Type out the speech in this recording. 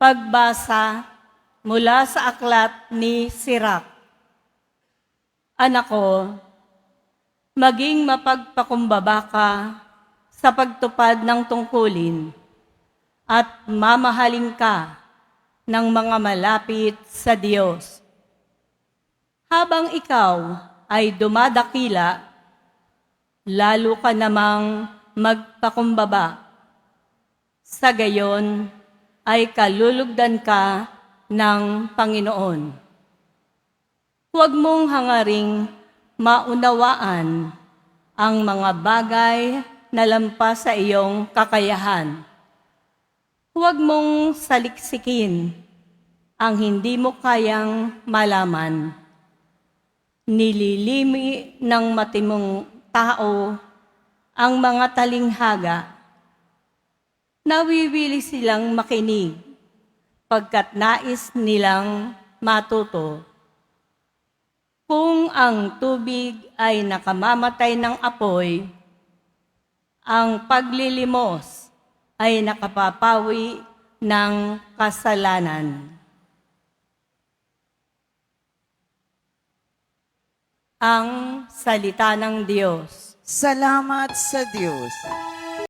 Pagbasa mula sa aklat ni Sirak. Anak ko, maging mapagpakumbaba ka sa pagtupad ng tungkulin at mamahalin ka ng mga malapit sa Diyos. Habang ikaw ay dumadakila, lalo ka namang magpakumbaba. Sa gayon ay kalulugdan ka ng Panginoon. Huwag mong hangaring maunawaan ang mga bagay na lampas sa iyong kakayahan. Huwag mong saliksikin ang hindi mo kayang malaman. Nililimi ng matimong tao ang mga talinghaga. Nawiwili silang makinig pagkat nais nilang matuto. Kung ang tubig ay nakamamatay ng apoy, ang paglilimos ay nakapapawi ng kasalanan. Ang salita ng Diyos. Salamat sa Diyos.